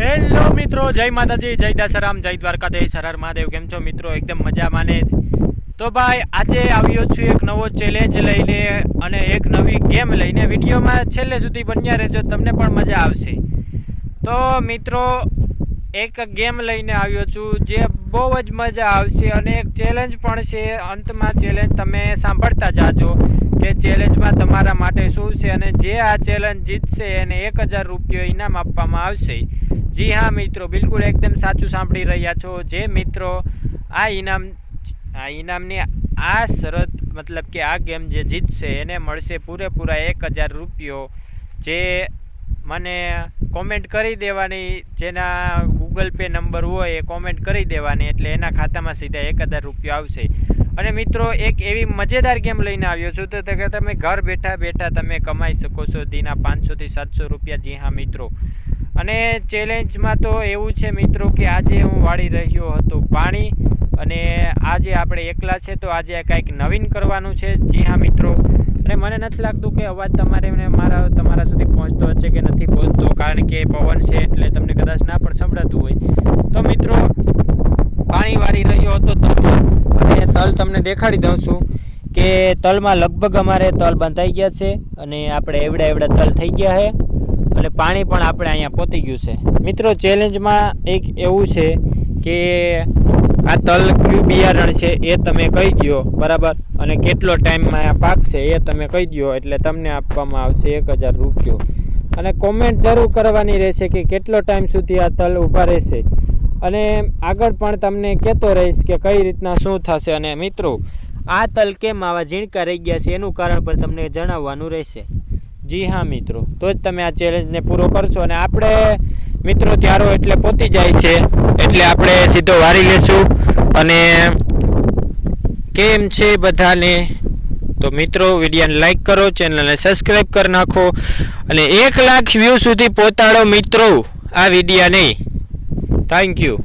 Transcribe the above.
Hello મિત્રો, જય માતાજી, જય દાસારામ જય દ્વારકાધીશ, હર હર મહાદેવ, કેમ છો મિત્રો? એકદમ મજામાં ને? તો ભાઈ, આજે આવ્યો છું એક નવો ચેલેન્જ લઈને અને એક નવી ગેમ લઈને. વિડીયોમાં છેલ્લે સુધી બન્યા રહેજો, તમને પણ મજા આવશે. તો મિત્રો એક ગેમ લઈને આવ્યો છું જે બહુ જ મજા આવશે અને એક ચેલેન્જ પણ છે. અંતમાં ચેલેન્જ તમે સાંભળતા જાજો કે ચેલેન્જમાં તમારા માટે શું છે અને જે આ ચેલેન્જ જીતશે એને એક હજાર રૂપિયો ઇનામ આપવામાં આવશે. જી હા, મિત્રો, બિલકુલ એકદમ સાચું સાંભળી રહ્યા છો. જે મિત્રો, આ ઇનામ, આ ઇનામની આ શરત, મતલબ કે આ ગેમ જે જીતશે એને મળશે પૂરેપૂરા એક હજાર રૂપિયો. જે મને કોમેન્ટ કરી દેવાની જેના ગૂગલ પે નંબર હોય એ કોમેન્ટ કરી દેવાની, એટલે એના ખાતામાં સીધા એક હજાર રૂપિયા આવશે. અને મિત્રો, એક એવી મજેદાર ગેમ લઈને આવ્યો છું, તો કે તમે ઘર બેઠા બેઠા તમે કમાઈ શકો છો દીના પાંચસોથી સાતસો રૂપિયા. જી હા, મિત્રો. અને ચેલેન્જમાં તો એવું છે મિત્રો કે આજે હું વાળી રહ્યો હતો પાણી, અને આજે આપણે એકલા છે, તો આજે કાંઈક નવીન કરવાનું છે. જી હા, મિત્રો. અને મને નથી લાગતું કે અવાજ તમારે મારા, તમારા સુધી પહોંચતો હશે કે નથી પહોંચતો. કારણ કે પવન છે એટલે તમને કદાચ ના પણ સંભળાતું હોય. તો મિત્રો, પાણી વાળી રહ્યો હતો તલમાં. અને તલ તમને દેખાડી દઉં છું કે તલમાં લગભગ અમારે તલ બંધાઈ ગયા છે અને આપણે એવડા એવડા તલ થઈ ગયા છે અને પાણી પણ આપણે અહીંયા પહોંચી ગયું છે. મિત્રો ચેલેન્જમાં એક એવું છે કે આ તલ કયું બિયારણ છે એ તમે કહી દો બરાબર? અને કેટલો ટાઈમમાં આ પાકશે એ તમે કહી દો એટલે તમને આપવામાં આવશે એક હજાર રૂપિયો. અને કોમેન્ટ જરૂર કરવાની રહેશે કે કેટલો ટાઈમ સુધી આ તલ ઊભા રહેશે. અને આગળ પણ તમને કહેતો રહીશ કે કઈ રીતના શું થશે અને મિત્રો, આ તલ કેમ આવા ઝીણકા રહી ગયા છે એનું કારણ પણ તમને જણાવવાનું રહેશે. જી હા, મિત્રો. તો જ તમે આ ચેલેન્જને પૂરો કરશો અને આપણે મિત્રો ત્યારો એટલે પોતી જાય છે, એટલે આપણે સીધો વારી લેશું. અને કેમ છે બધાને? તો મિત્રો, વિડીયોને લાઈક કરો ચેનલને સબસ્ક્રાઈબ કરી નાખો અને એક લાખ વ્યૂ સુધી પહોંચાડો મિત્રો. આ વિડીયાને થેન્ક યુ